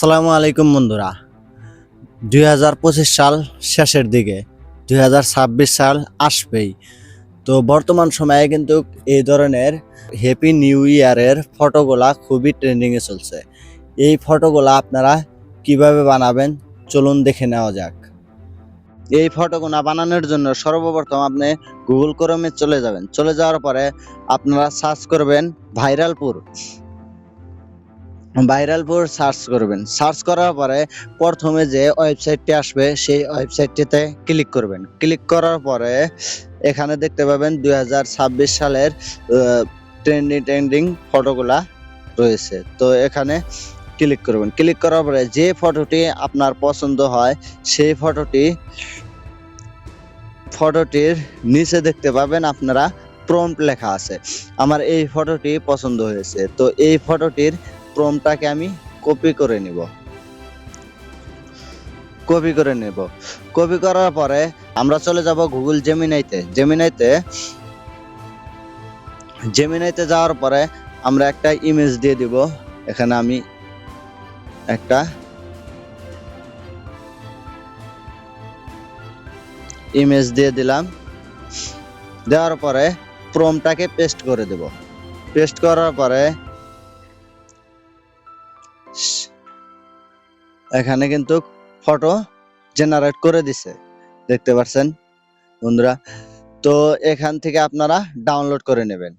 আসসালামু আলাইকুম বন্ধুরা। দুই হাজার পঁচিশ সাল শেষের দিকে, দুই হাজার ছাব্বিশ সাল আসবেই। তো বর্তমান সময়ে কিন্তু এই ধরনের হ্যাপি নিউ ইয়ারের ফটোগুলা খুবই ট্রেন্ডিংয়ে চলছে। এই ফটোগুলা আপনারা কীভাবে বানাবেন? চলুন দেখে নেওয়া যাক। এই ফটোগুলা বানানোর জন্য সর্বপ্রথম আপনি গুগল ক্রোমে চলে যাবেন। চলে যাওয়ার পরে আপনারা সার্চ করবেন ভাইরালপুর ভাইরালপুর সার্চ করবেন। সার্চ করার পরে প্রথমে যে ওয়েবসাইটটি আসবে, সেই ওয়েবসাইটটিতে ক্লিক করবেন। ক্লিক করার পরে এখানে দেখতে পাবেন দুই হাজার ছাব্বিশ সালের ট্রেন্ডিং ট্রেন্ডিং ফটোগুলা রয়েছে। তো এখানে ক্লিক করবেন। ক্লিক করার পরে যে ফটোটি আপনার পছন্দ হয়, সেই ফটোটি, ফটোটির নিচে দেখতে পাবেন আপনারা প্রম্পট লেখা আছে। আমার এই ফটোটি পছন্দ হয়েছে। তো এই ফটোটির প্রমটাকে আমি কপি করে নিব। কপি করে নেব। কপি করার পরে আমরা চলে যাব গুগল জেমিনাইতে। জেমিনাইতে জেমিনাইতে যাওয়ার পরে আমরা একটা ইমেজ দিয়ে দিব। এখানে আমি একটা ইমেজ দিয়ে দিলাম। দেওয়ার পরে প্রমটাকে পেস্ট করে দেব। পেস্ট করার পরে এখানে কিন্তু ফটো জেনারেট করে দিছে। দেখতে পাচ্ছেন বন্ধুরা, তো এখান থেকে আপনারা ডাউনলোড করে নেবেন।